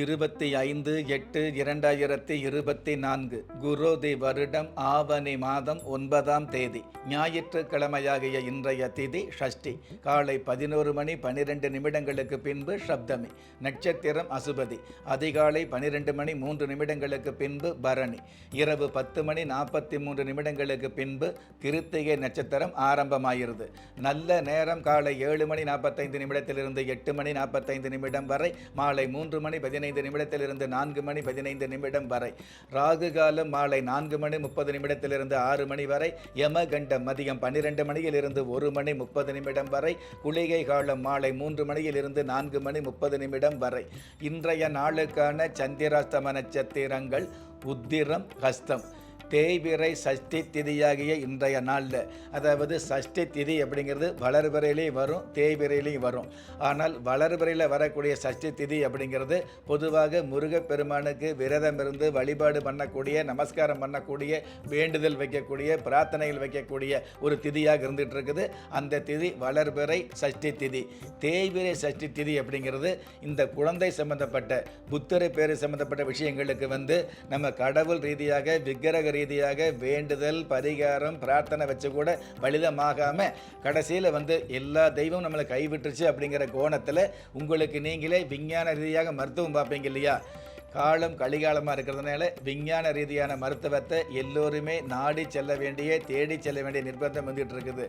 இருபத்தி ஐந்து எட்டு இரண்டாயிரத்தி இருபத்தி நான்கு குரோதி வருடம் ஆவணி மாதம் ஒன்பதாம் தேதி ஞாயிற்றுக்கிழமையாகிய இன்றைய திதி ஷஷ்டி காலை பதினோரு மணி பனிரெண்டு நிமிடங்களுக்கு பின்பு சப்தமி நட்சத்திரம் அசுபதி அதிகாலை பனிரெண்டு மணி மூன்று நிமிடங்களுக்கு பின்பு பரணி இரவு பத்து மணி நாற்பத்தி மூன்று நிமிடங்களுக்கு பின்பு கிருத்திகை நட்சத்திரம் ஆரம்பமாகிறது. நல்ல நேரம் காலை ஏழு மணி நாற்பத்தைந்து நிமிடத்திலிருந்து எட்டு மணி நாற்பத்தைந்து நிமிடம் வரை மாலை மூன்று மணி பதினைந்து நிமிடத்திலிருந்து நான்கு மணி பதினைந்து நிமிடம் வரை. ராகு காலம் மாலை நான்கு மணி முப்பது நிமிடத்திலிருந்து ஆறு மணி வரை. யமகண்டம் மதியம் பன்னிரெண்டு மணியிலிருந்து ஒரு மணி முப்பது நிமிடம் வரை. குளிகை காலம் மாலை மூன்று மணியிலிருந்து நான்கு மணி முப்பது நிமிடம் வரை. இன்றைய நாளுக்கான சந்திராஸ்தம நட்சத்திரங்கள் உத்திரம் ஹஸ்தம். தேய்பிறை சஷ்டி திதியாகிய இன்றைய நாளில். அதாவது சஷ்டி திதி அப்படிங்கிறது வளர்பிறையிலையும் வரும் தேய்பிறையிலையும் வரும். ஆனால் வளர்பிறையில் வரக்கூடிய சஷ்டி திதி அப்படிங்கிறது பொதுவாக முருகப்பெருமானுக்கு விரதம் இருந்து வழிபாடு பண்ணக்கூடிய நமஸ்காரம் பண்ணக்கூடிய வேண்டுதல் வைக்கக்கூடிய பிரார்த்தனைகள் வைக்கக்கூடிய ஒரு திதியாக இருந்துகிட்டு இருக்குது அந்த திதி வளர்பிறை சஷ்டி திதி. தேய்பிறை சஷ்டி திதி அப்படிங்கிறது இந்த குழந்தை சம்பந்தப்பட்ட புத்தரை பேர் சம்பந்தப்பட்ட விஷயங்களுக்கு வந்து நம்ம கடவுள் ரீதியாக விக்கிரக ரீதியாக வேண்டுதல் பரிகாரம் பிரார்த்தனை வச்சு கூட பலிதமாகாமல் கடைசியில் வந்து எல்லா தெய்வம் நம்மளை கைவிட்டுருச்சு அப்படிங்கிற கோணத்தில் உங்களுக்கு நீங்களே விஞ்ஞான ரீதியாக மருத்துவம் பார்ப்பீங்க இல்லையா? காலம் கலிகாலமாக இருக்கிறதுனால விஞ்ஞான ரீதியான மருத்துவத்தை எல்லோருமே நாடி செல்ல வேண்டிய தேடி செல்ல வேண்டிய நிர்பந்தம் வந்துட்டு இருக்குது.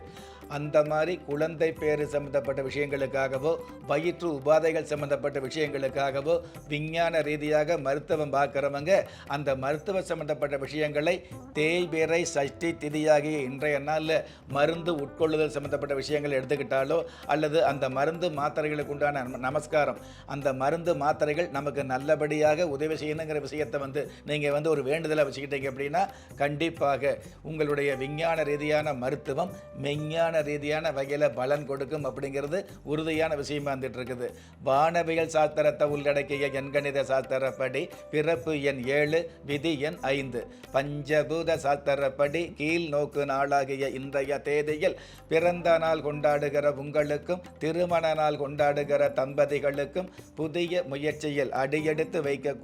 அந்த மாதிரி குழந்தை பேறு சம்பந்தப்பட்ட விஷயங்களுக்காகவோ வயிற்று உபாதைகள் சம்பந்தப்பட்ட விஷயங்களுக்காகவோ விஞ்ஞான ரீதியாக மருத்துவம் பார்க்குறவங்க அந்த மருத்துவ சம்பந்தப்பட்ட விஷயங்களை தேய்பிறை சஷ்டி திதியாகிய இன்றைய நாளில் மருந்து உட்கொள்ளுதல் சம்பந்தப்பட்ட விஷயங்களை எடுத்துக்கிட்டாலோ அல்லது அந்த மருந்து மாத்திரைகளுக்கு உண்டான நமஸ்காரம் அந்த மருந்து மாத்திரைகள் நமக்கு நல்லபடியாக உதவி செய்யணுங்கிற விஷயத்தை வந்து நீங்கள் வந்து ஒரு வேண்டுதலை வச்சுக்கிட்டீங்க அப்படின்னா கண்டிப்பாக உங்களுடைய விஞ்ஞான ரீதியான மருத்துவம் மெஞ்ஞான ரீதியான வகையில் பலன் கொடுக்கும் அப்படிங்கிறது உறுதியான விஷயமா வந்துட்டு இருக்குது வானவியல் சாஸ்திரத்தை உள்ளடக்கிய எண்கணித சாஸ்திரப்படி பிறப்பு எண் ஏழு விதி எண் ஐந்து. பஞ்சபூத சாஸ்திரப்படி கீழ் நோக்கு நாளாகிய இன்றைய தேதியில் பிறந்த நாள் கொண்டாடுகிற உங்களுக்கும் திருமண நாள் கொண்டாடுகிற தம்பதிகளுக்கும் புதிய முயற்சியில் அடியெடுத்து வைக்கக்கூடிய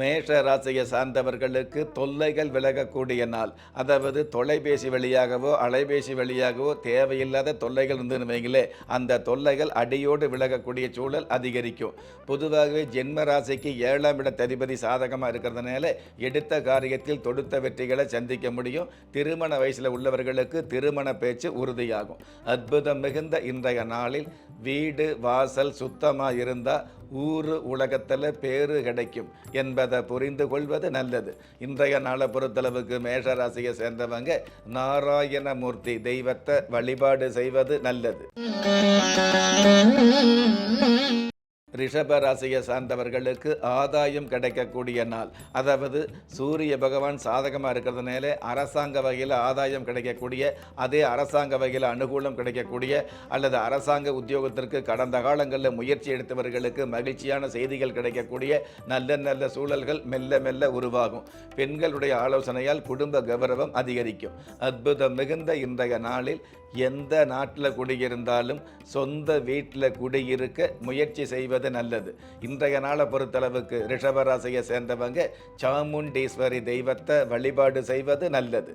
மேஷ ராசியை சார்ந்தவர்களுக்கு தொல்லைகள் விலகக்கூடிய நாள். அதாவது தொலைபேசி வழியாகவோ அலைபேசி வழியாகவோ தேவையில்லாத தொல்லைகள் இருந்துன்னு வைங்களே அந்த தொல்லைகள் அடியோடு விலகக்கூடிய சூழல் அதிகரிக்கும். பொதுவாகவே ஜென்ம ராசிக்கு ஏழாம் இட ததிபதி சாதகமாக இருக்கிறதுனால எடுத்த காரியத்தில் தொடுத்த வெற்றிகளை சந்திக்க முடியும். திருமண வயசில் உள்ளவர்களுக்கு திருமண பேச்சு உறுதியாகும். அற்புதம் மிகுந்த இன்றைய நாளில் வீடு வாசல் சுத்தமாக இருந்தால் ஊர் உலகத்தில் பேரு கிடைக்கும். அதை புரிந்து கொள்வது நல்லது. இன்றைய நாளை பொறுத்தளவுக்கு மேஷராசியை சேர்ந்தவங்க நாராயணமூர்த்தி தெய்வத்தை வழிபாடு செய்வது நல்லது. ரிஷப ராசியை சார்ந்தவர்களுக்கு ஆதாயம் கிடைக்கக்கூடிய நாள். அதாவது சூரிய பகவான் சாதகமாக இருக்கிறதுனால அரசாங்க வகையில் ஆதாயம் கிடைக்கக்கூடிய அதே அரசாங்க வகையில் அனுகூலம் கிடைக்கக்கூடிய அல்லது அரசாங்க உத்தியோகத்திற்கு கடந்த காலங்களில் முயற்சி எடுத்தவர்களுக்கு மகிழ்ச்சியான செய்திகள் கிடைக்கக்கூடிய நல்ல நல்ல சூழல்கள் மெல்ல மெல்ல உருவாகும். பெண்களுடைய ஆலோசனையால் குடும்ப கௌரவம் அதிகரிக்கும். அற்புதம் மிகுந்த இன்றைய நாளில் எந்த நாட்டில் குடியிருந்தாலும் சொந்த வீட்டில் குடியிருக்க முயற்சி செய்வது நல்லது. இன்றைய நாளை பொறுத்தளவுக்கு ரிஷபராசியை சேர்ந்தவங்க சாமுண்டீஸ்வரி தெய்வத்தை வழிபாடு செய்வது நல்லது.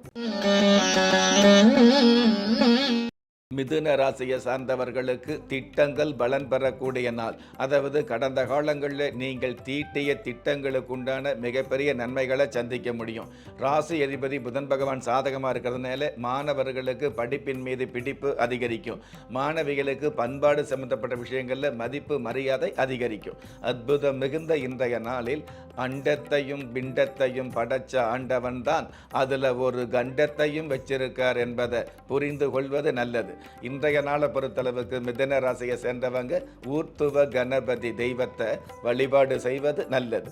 மிதுன ராசியை சார்ந்தவர்களுக்கு திட்டங்கள் பலன் பெறக்கூடிய நாள். அதாவது கடந்த காலங்களில் நீங்கள் தீட்டிய திட்டங்களுக்குண்டான மிகப்பெரிய நன்மைகளை சந்திக்க முடியும். ராசி அதிபதி புதன் பகவான் சாதகமாக இருக்கிறதுனால மாணவர்களுக்கு படிப்பின் மீது பிடிப்பு அதிகரிக்கும். மாணவிகளுக்கு பண்பாடு சம்பந்தப்பட்ட விஷயங்களில் மதிப்பு மரியாதை அதிகரிக்கும். அற்புதம் மிகுந்த இன்றைய நாளில் அண்டத்தையும் பிண்டத்தையும் படைச்ச ஆண்டவன் தான் அதில் ஒரு கண்டத்தையும் வச்சிருக்கார் என்பதை புரிந்து கொள்வது நல்லது. இன்றைய நாளை பொறுத்தளவுக்கு மிதன ராசியை சேர்ந்தவங்க ஊர்த்துவ கணபதி தெய்வத்தை வழிபாடு செய்வது நல்லது.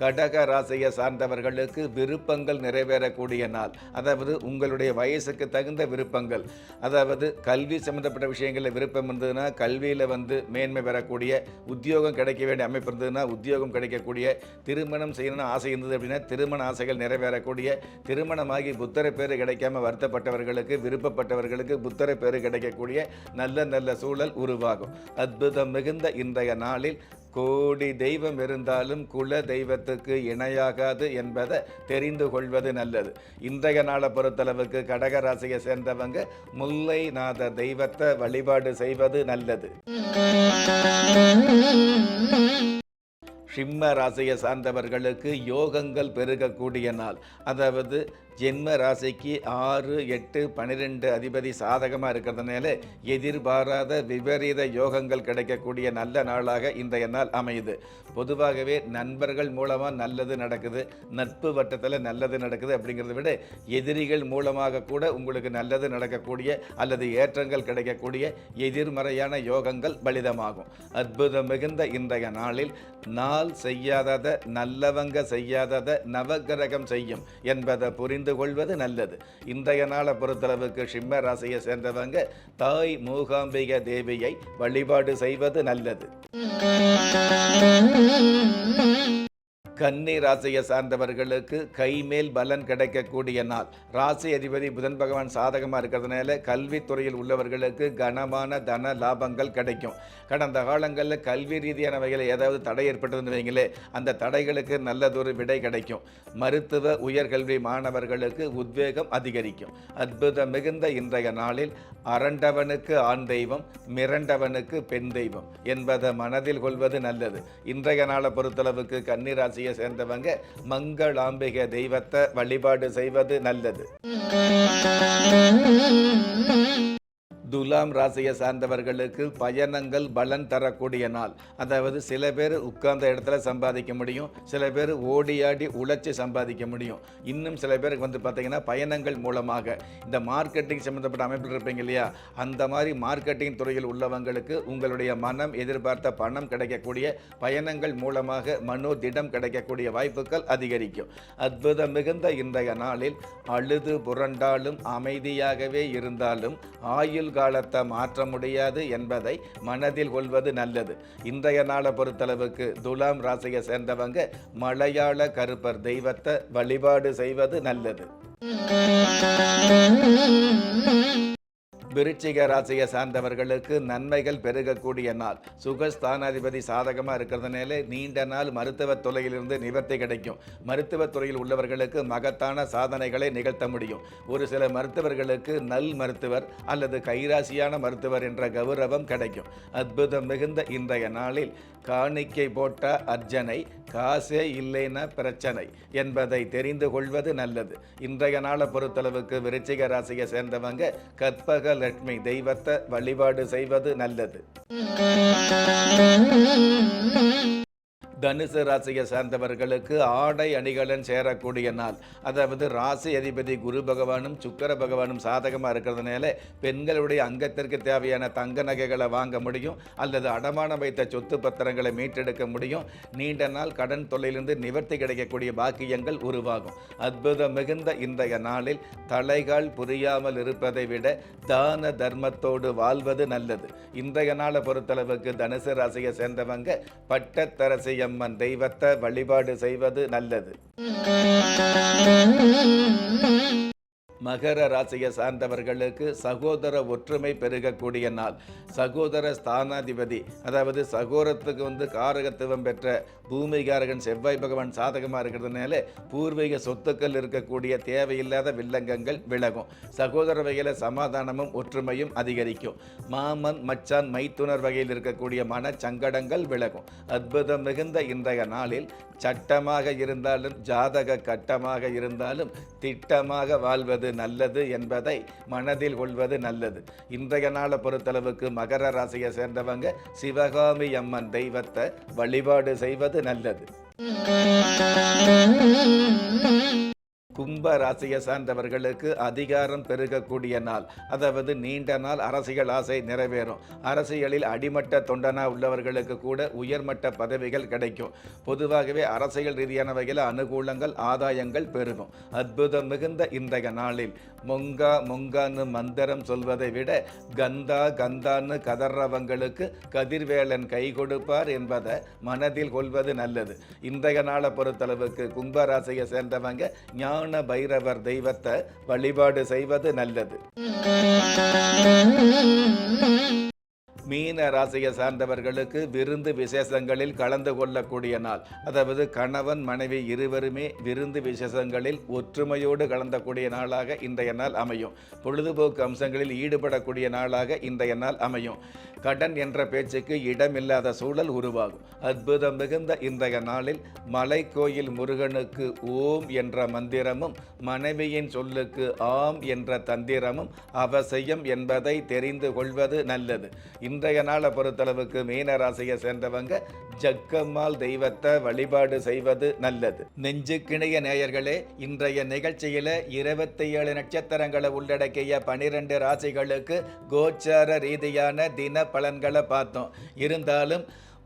கடக ராசியை சார்ந்தவர்களுக்கு விருப்பங்கள் நிறைவேறக்கூடிய நாள். அதாவது உங்களுடைய வயசுக்கு தகுந்த விருப்பங்கள். அதாவது கல்வி சம்மந்தப்பட்ட விஷயங்களில் விருப்பம் இருந்ததுன்னா கல்வியில் வந்து மேன்மை பெறக்கூடிய உத்தியோகம் கிடைக்க வேண்டிய அமைப்பு இருந்ததுன்னா உத்தியோகம் கிடைக்கக்கூடிய திருமணம் செய்யணும்னு ஆசை இருந்தது அப்படின்னா திருமண ஆசைகள் நிறைவேறக்கூடிய திருமணமாகி புத்தர பேர் கிடைக்காம வருத்தப்பட்டவர்களுக்கு விருப்பப்பட்டவர்களுக்கு புத்தர பேர் கிடைக்கக்கூடிய நல்ல நல்ல சூழல் உருவாகும். அற்புதம் மிகுந்த இன்றைய நாளில் கோடி தெய்வம் இருந்தாலும் குல தெய்வத்துக்கு இணையாகாது என்பதை தெரிந்து கொள்வது நல்லது. இன்றைய நாளை பொறுத்தளவுக்கு கடகராசியை சேர்ந்தவங்க முல்லை நாத தெய்வத்தை வழிபாடு செய்வது நல்லது. சிம்ம ராசியை சார்ந்தவர்களுக்கு யோகங்கள் பெருகக்கூடிய நாள். அதாவது ஜென்ம ராசிக்கு ஆறு எட்டு பன்னிரெண்டு அதிபதி சாதகமாக இருக்கிறதுனால எதிர்பாராத விபரீத யோகங்கள் கிடைக்கக்கூடிய நல்ல நாளாக இன்றைய நாள் அமையுது. பொதுவாகவே நண்பர்கள் மூலமாக நல்லது நடக்குது நட்பு வட்டத்தில் நல்லது நடக்குது அப்படிங்கிறத விட எதிரிகள் மூலமாக கூட உங்களுக்கு நல்லது நடக்கக்கூடிய அல்லது ஏற்றங்கள் கிடைக்கக்கூடிய எதிர்மறையான யோகங்கள் பலிதமாகும். அற்புதம் மிகுந்த இன்றைய நாளில் நாள் செய்யாதத நல்லவங்க செய்யாதத நவகிரகம் செய்யும் என்பதை புரிந்து கொள்வது நல்லது. இன்றைய நாளை பொறுத்தளவுக்கு சிம்ம ராசியை சேர்ந்தவங்க தாய் மூகாம்பிக தேவியை வழிபாடு செய்வது நல்லது. கன்னி ராசியை சார்ந்தவர்களுக்கு கைமேல் பலன் கிடைக்கக்கூடிய நாள். ராசி அதிபதி புதன் பகவான் சாதகமாக இருக்கிறதுனால கல்வித்துறையில் உள்ளவர்களுக்கு கனமான தன லாபங்கள் கிடைக்கும். கடந்த காலங்களில் கல்வி ரீதியான வகையில் ஏதாவது தடை ஏற்பட்டதுன்னு வைங்களே அந்த தடைகளுக்கு நல்லதொரு விடை கிடைக்கும். மருத்துவ உயர்கல்வி மாணவர்களுக்கு உத்வேகம் அதிகரிக்கும். அற்புதம் மிகுந்த இன்றைய நாளில் அரண்டவனுக்கு ஆண் தெய்வம் மிரண்டவனுக்கு பெண் தெய்வம் என்பதை மனதில் கொள்வது நல்லது. இன்றைய நாளை பொறுத்தளவுக்கு கன்னிராசியை சேர்ந்தவங்க மங்களாம்பிகை தெய்வத்தை வழிபாடு செய்வது நல்லது. துலாம் ராசியை சார்ந்தவர்களுக்கு பயணங்கள் பலன் தரக்கூடிய நாள். அதாவது சில பேர் உட்கார்ந்த இடத்துல சம்பாதிக்க முடியும் சில பேர் ஓடி ஆடி உழைச்சி சம்பாதிக்க முடியும். இன்னும் சில பேருக்கு வந்து பார்த்திங்கன்னா பயணங்கள் மூலமாக. இந்த மார்க்கெட்டிங் சம்மந்தப்பட்ட அமைப்பில் இருப்பீங்க இல்லையா? அந்த மாதிரி மார்க்கெட்டிங் துறையில் உள்ளவங்களுக்கு உங்களுடைய மனம் எதிர்பார்த்த பணம் கிடைக்கக்கூடிய பயணங்கள் மூலமாக மனோதிடம் கிடைக்கக்கூடிய வாய்ப்புகள் அதிகரிக்கும். அற்புதம் மிகுந்த இன்றைய நாளில் அழுது புரண்டாலும் அமைதியாகவே இருந்தாலும் ஆயுள் காலத்தை மாற்ற முடியாது என்பதை மனதில் கொள்வது நல்லது. இன்றைய நாளை பொறுத்தளவுக்கு துலாம் ராசியை சேர்ந்தவங்க மலையாள கருப்பர் தெய்வத்தை வழிபாடு செய்வது நல்லது. Mm-hmm. விருச்சிக ராசியை சார்ந்தவர்களுக்கு நன்மைகள் பெருகக்கூடிய நாள். சுகஸ்தானாதிபதி சாதகமாக இருக்கிறதுனால நீண்ட நாள் மருத்துவத் துறையிலிருந்து நிவர்த்தி கிடைக்கும். மருத்துவத் துறையில் உள்ளவர்களுக்கு மகத்தான சாதனைகளை நிகழ்த்த முடியும். ஒரு சில மருத்துவர்களுக்கு நல் மருத்துவர் அல்லது கைராசியான மருத்துவர் என்ற கௌரவம் கிடைக்கும். அற்புதம் மிகுந்த இன்றைய நாளில் காணிக்கை போட்ட அர்ஜனை காசே இல்லைன்னா பிரச்சனை என்பதை தெரிந்து கொள்வது நல்லது. இன்றைய நாளை பொறுத்தளவுக்கு விருச்சிக ராசியை சேர்ந்தவங்க கற்பக லட்சுமி தெய்வத்தை வழிபாடு செய்வது நல்லது. தனுசு ராசியை சார்ந்தவர்களுக்கு ஆடை அணிகலன் சேரக்கூடிய நாள். அதாவது ராசி அதிபதி குரு பகவானும் சுக்கர பகவானும் சாதகமாக இருக்கிறதுனால பெண்களுடைய அங்கத்திற்கு தேவையான தங்க நகைகளை வாங்க முடியும். அல்லது அடமானம் வைத்த சொத்து பத்திரங்களை மீட்டெடுக்க முடியும். நீண்ட நாள் கடன் தொல்லையிலிருந்து நிவர்த்தி கிடைக்கக்கூடிய பாக்கியங்கள் உருவாகும். அற்புதம் மிகுந்த இன்றைய நாளில் தலைகால் புரியாமல் இருப்பதை விட தான தர்மத்தோடு வாழ்வது நல்லது. இன்றைய நாளை பொறுத்தளவுக்கு தனுசு ராசியை சேர்ந்தவங்க பட்டத்தரசியம் அம்மன் தெய்வத்தை வழிபாடு செய்வது நல்லது. மகர ராசியை சார்ந்தவர்களுக்கு சகோதர ஒற்றுமை பெருகக்கூடிய நாள். சகோதர ஸ்தானாதிபதி அதாவது சகோதரத்துக்கு வந்து காரகத்துவம் பெற்ற பூமிகாரகன் செவ்வாய் பகவான் சாதகமாக இருக்கிறதுனால பூர்வீக சொத்துக்கள் இருக்கக்கூடிய தேவையில்லாத வில்லங்கங்கள் விலகும். சகோதர வகையில் சமாதானமும் ஒற்றுமையும் அதிகரிக்கும். மாமன் மச்சான் மைத்துனர் வகையில் இருக்கக்கூடிய மனச்சங்கடங்கள் விலகும். அற்புதம் மிகுந்த இன்றைய நாளில் சட்டமாக இருந்தாலும் ஜாதக கட்டமாக இருந்தாலும் திட்டமாக வாழ்வது நல்லது என்பதை மனதில் கொள்வது நல்லது. இன்றைய நாளை பொறுத்தளவுக்கு மகர ராசியை சேர்ந்தவங்க சிவகாமி அம்மன் தெய்வத்தை வழிபாடு செய்வது நல்லது. கும்ப ராசியை சார்ந்தவர்களுக்கு அதிகாரம் பெருகக்கூடிய நாள். அதாவது நீண்ட நாள் அரசியல் ஆசை நிறைவேறும். அரசியலில் அடிமட்ட தொண்டனா உள்ளவர்களுக்கு கூட உயர்மட்ட பதவிகள் கிடைக்கும். பொதுவாகவே அரசியல் ரீதியான வகையில் அனுகூலங்கள் ஆதாயங்கள் பெருகும். அற்புதம் மிகுந்த இன்றைய நாளில். மொங்கா மொங்கான்னு மந்திரம் சொல்வதை விட கந்தா கந்தான்னு கதறவங்களுக்கு கதிர்வேலன் கை கொடுப்பார் என்பதை மனதில் கொள்வது நல்லது. இன்றைய நாளை பொறுத்தளவுக்கு கும்பராசியை சேர்ந்தவங்க ஞான பைரவர் தெய்வத்தை வழிபாடு செய்வது நல்லது. மீன ராசியை சார்ந்தவர்களுக்கு விருந்து விசேஷங்களில் கலந்து கொள்ளக்கூடிய நாள். அதாவது கணவன் மனைவி இருவருமே விருந்து விசேஷங்களில் ஒற்றுமையோடு கலந்தக்கூடிய நாளாக இன்றைய நாள் அமையும். பொழுதுபோக்கு அம்சங்களில் ஈடுபடக்கூடிய நாளாக இன்றைய நாள் அமையும். கடன் என்ற பேச்சுக்கு இடமில்லாத சூழல் உருவாகும். அற்புதம் மிகுந்த இன்றைய நாளில் மலைக்கோயில் முருகனுக்கு ஓம் என்ற மந்திரமும் மனைவியின் சொல்லுக்கு ஆம் என்ற தந்திரமும் அவசியம் என்பதை தெரிந்து கொள்வது நல்லது. இன்றைய நாளை பொறுத்தளவுக்கு மீன ராசியை சேர்ந்தவங்க ஜக்கம்மாள் தெய்வத்தை வழிபாடு செய்வது நல்லது. நெஞ்சுக்கிணைய நேயர்களே இன்றைய நிகழ்ச்சியில் இருபத்தி ஏழு நட்சத்திரங்களை உள்ளடக்கிய பனிரெண்டு ராசிகளுக்கு கோச்சார ரீதியான தின பலன்களை பார்த்தோம். இருந்தாலும்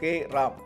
கே ராம்